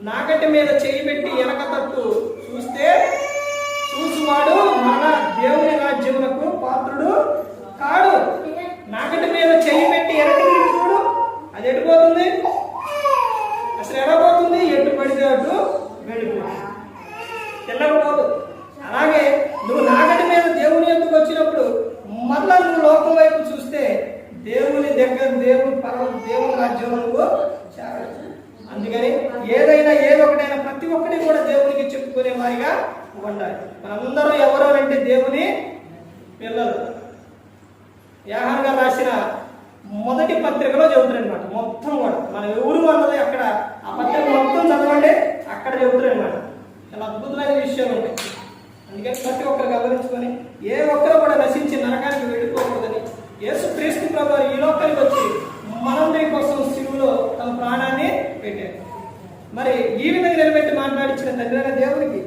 నాగటి మీద చేయి పెట్టి వెనక తట్టు చూస్తే చూసువాడు మన దేవుని రాజ్యములకు పాత్రుడు కాడు. నాగటి మీద చేయి పెట్టి వెనక చూడు అది ఎడిపోతుంది అసలు ఎడబోతుంది ఎటు పడితే అటు వెళ్ళిపోతుంది తెల్లకపోదు అలాగే నువ్వు నాగటి మీద దేవుని ఎందుకు వచ్చినప్పుడు మళ్ళా నువ్వు లోకం వైపు చూస్తే దేవుని దగ్గర దేవుని పర్వ దేవుని రాజ్యం నువ్వు అందుకని ఏదైనా ఏదొకటైనా ప్రతి ఒక్కటి కూడా దేవునికి చెప్పుకునే వారిగా ఉండాలి మనందరం ఎవరు అంటే దేవుని పిల్లలు. యాహన్ గారు రాసిన మొదటి పత్రికలో చెబుతారు అనమాట మొత్తం కూడా. మన ఎవరు అన్నది అక్కడ ఆ పత్రిక మొత్తం చదవండి అక్కడ చెబుతారు అనమాట చాలా అద్భుతమైన విషయం ఉంటాయి. అందుకని ప్రతి ఒక్కరు గమనించుకొని ఏ ఒక్కరు పెట్టారు. మరి ఈ విధంగా నిలబెట్టి మాట్లాడించిన తండ్రి దేవునికి